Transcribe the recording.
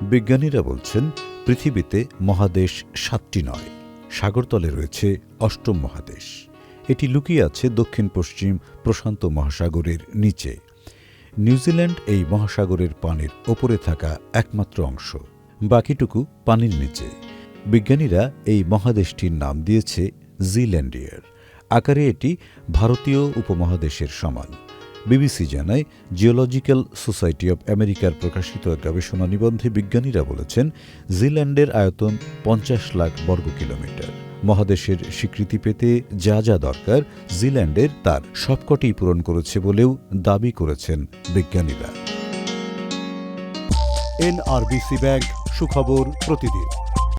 বিজ্ঞানীরা বলছেন, পৃথিবীতে মহাদেশ সাতটি নয়, সাগরতলে রয়েছে অষ্টম মহাদেশ। এটি লুকিয়ে আছে দক্ষিণ পশ্চিম প্রশান্ত মহাসাগরের নিচে। নিউজিল্যান্ড এই মহাসাগরের পানির ওপরে থাকা একমাত্র অংশ, বাকিটুকু পানির নিচে। বিজ্ঞানীরা এই মহাদেশটির নাম দিয়েছে জিল্যান্ডিয়ার আকারে এটি ভারতীয় উপমহাদেশের সমান। বিবিসি জানায়, জিওলজিক্যাল সোসাইটি অব আমেরিকার প্রকাশিত এক গবেষণা নিবন্ধে বিজ্ঞানীরা বলেছেন জিল্যান্ডের আয়তন পঞ্চাশ লাখ বর্গ কিলোমিটার। মহাদেশের স্বীকৃতি পেতে যা যা দরকার জিল্যান্ডের তার সবকটি পূরণ করেছে বলেও দাবি করেছেন বিজ্ঞানীরা। এনআরবিসি ব্যাংক, সুখবর প্রতিদিন।